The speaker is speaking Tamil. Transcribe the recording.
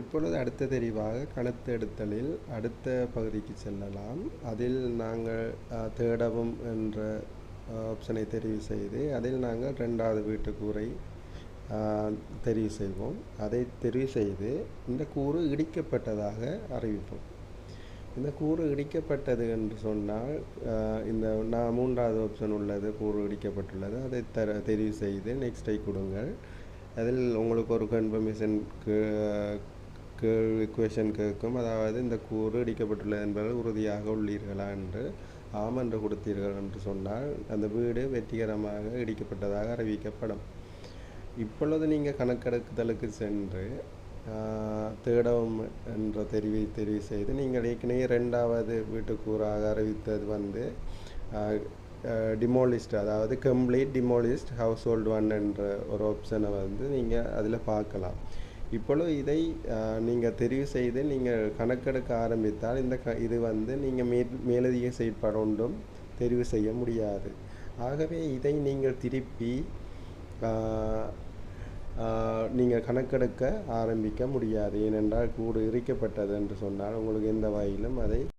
இப்பொழுது அடுத்த தெரிவாக கணத்தெடுத்தலில் அடுத்த பகுதிக்கு செல்லலாம். அதில் நாங்கள் தேடவும் என்ற ஆப்ஷனை தெரிவு செய்து அதில் நாங்கள் ரெண்டாவது வீட்டு கூரை தெரிவு செய்வோம். அதை தெரிவு செய்து இந்த கூறு இடிக்கப்பட்டதாக அறிவிப்போம். இந்த கூறு இடிக்கப்பட்டது என்று சொன்னால் இந்த நான் மூன்றாவது ஆப்ஷன் உள்ளது கூறு இடிக்கப்பட்டுள்ளது. அதை தர தெரிவு செய்து நெக்ஸ்டை கொடுங்கள். அதில் உங்களுக்கு ஒரு கன்ஃபர்மேஷன் கேள்வி கொஷன் கேட்கும். அதாவது இந்த கூறு இடிக்கப்பட்டுள்ளது என்பது உறுதியாக உள்ளீர்களா என்று ஆம் என்று கொடுத்தீர்கள் என்று சொன்னால் அந்த வீடு வெற்றிகரமாக இடிக்கப்பட்டதாக அறிவிக்கப்படும். இப்பொழுது நீங்கள் கணக்கெடுக்குதலுக்கு சென்று தேடவும் என்ற தெரிவி தெரிவு செய்து நீங்கள் ஏற்கனவே ரெண்டாவது வீட்டுக்கூறாக அறிவித்தது வந்து டிமோலிஸ்ட் அதாவது complete demolished house hold on என்ற ஒரு ஆப்ஷனை வந்து நீங்கள் அதில் பார்க்கலாம். இப்பொழுது இதை நீங்கள் தெரிவு செய்து நீங்கள் கணக்கெடுக்க ஆரம்பித்தால் இந்த க இது வந்து நீங்கள் மேல் மேலதிக செயற்பாடு ஒன்றும் தெரிவு செய்ய முடியாது. ஆகவே இதை நீங்கள் திருப்பி நீங்கள் கணக்கெடுக்க ஆரம்பிக்க முடியாது. ஏனென்றால் கூடு இறைக்கப்பட்டது என்று சொன்னால் உங்களுக்கு எந்த வகையிலும் அதை